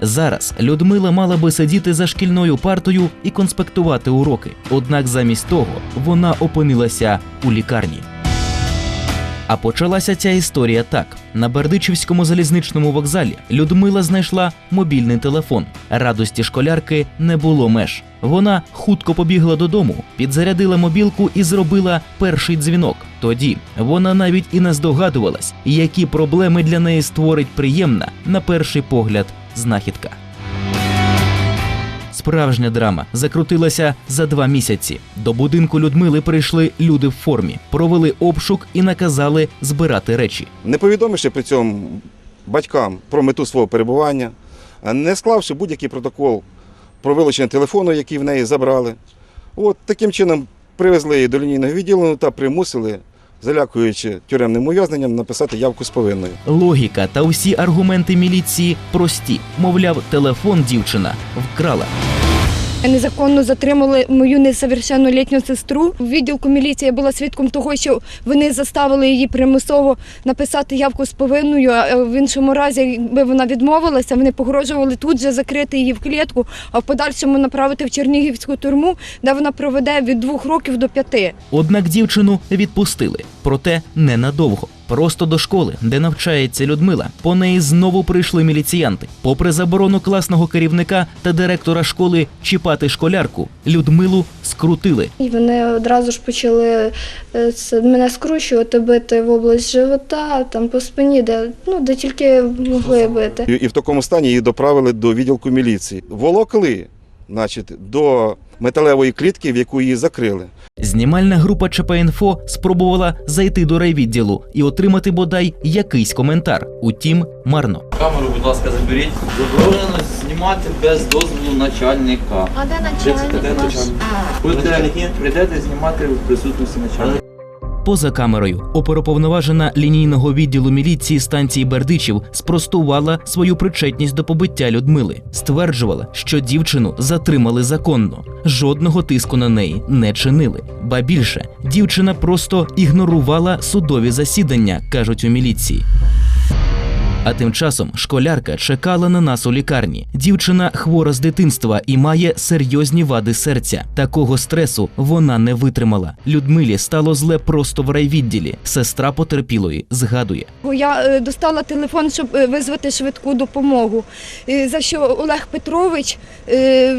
Зараз Людмила мала би сидіти за шкільною партою і конспектувати уроки. Однак замість того вона опинилася у лікарні. А почалася ця історія так: на Бердичівському залізничному вокзалі Людмила знайшла мобільний телефон. Радості школярки не було меж. Вона хутко побігла додому, підзарядила мобілку і зробила перший дзвінок. Тоді вона навіть і не здогадувалась, які проблеми для неї створить приємна, на перший погляд, знахідка. Справжня драма закрутилася за два місяці. До будинку Людмили прийшли люди в формі, провели обшук і наказали збирати речі. не повідомивши при цьому батькам про мету свого перебування, не склавши будь-який протокол про вилучення телефону, який в неї забрали. От таким чином привезли її до лінійного відділення та примусили, залякуючи тюремним ув'язненням, написати явку з повинною. Логіка та усі аргументи міліції прості. Мовляв, телефон дівчина вкрала. Незаконно затримали мою несовершеннолітню сестру. У відділку міліції я була свідком того, що вони заставили її примусово написати явку з повинною. А в іншому разі, якби вона відмовилася, вони погрожували тут же закрити її в клітку, а в подальшому направити в Чернігівську тюрму, де вона проведе від двох років до п'яти. Однак дівчину відпустили, проте ненадовго. Просто до школи, де навчається Людмила, по неї знову прийшли міліціянти. Попри заборону класного керівника та директора школи чіпати школярку, Людмилу скрутили. І вони одразу ж почали е, мене скручувати, бити в область живота, там по спині, де, ну, де тільки могли бити. І, і в такому стані її доправили до відділку міліції. Волокли значить, до металевої клітки, в яку її закрили. Знімальна група ЧП-інфо спробувала зайти до райвідділу і отримати бодай якийсь коментар. Утім, марно. Камеру, будь ласка, заберіть. Заборонено знімати без дозволу начальника. А де начальник ваш? Будете прийдете знімати в присутності начальника. Поза камерою оперуповноважена лінійного відділу міліції станції Бердичів спростувала свою причетність до побиття Людмили. Стверджувала, що дівчину затримали законно, жодного тиску на неї не чинили. Ба більше, дівчина просто ігнорувала судові засідання, кажуть у міліції. А тим часом школярка чекала на нас у лікарні. Дівчина хвора з дитинства і має серйозні вади серця. Такого стресу вона не витримала. Людмилі стало зле просто в райвідділі. Сестра потерпілої згадує. Я е, достала телефон, щоб е, визвати швидку допомогу. Е, За що Олег Петрович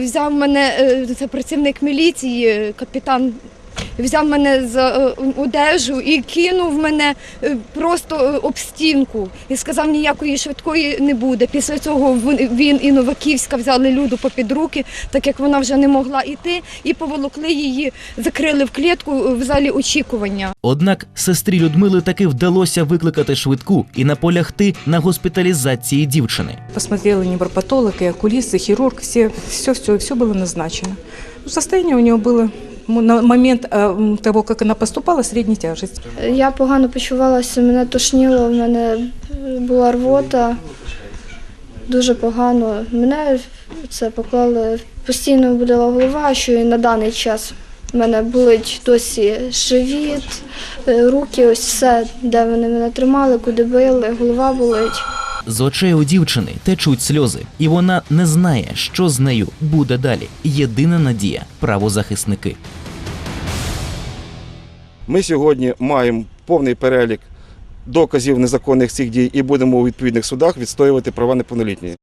взяв мене, це працівник міліції, капітан. Взяв мене за е, одежу і кинув мене е, просто е, об стінку і сказав, ніякої швидкої не буде. Після цього він- і Новаківська взяли люду попід руки, так як вона вже не могла йти, і поволокли її, закрили в клітку в залі очікування. Однак сестрі Людмили таки вдалося викликати швидку і наполягти на госпіталізації дівчини. Посмотрела невропатолог, окулист, и хирург, все, все, все, было назначено. Ну, Состояние у нее было на момент э, того, как она поступала, средней тяжести. Я погано почувалася, мене тошніло, в мене була рвота, дуже погано. Мене це поклали, постійно боліла голова, що і на даний час. У мене болить досі живіт, е, руки, ось все, де вони мене тримали, куди били, голова болить. З очей у дівчини течуть сльози, і вона не знає, що з нею буде далі. Єдина надія правозахисники. Ми сьогодні маємо повний перелік доказів незаконних цих дій і будемо у відповідних судах відстоювати права неповнолітньої.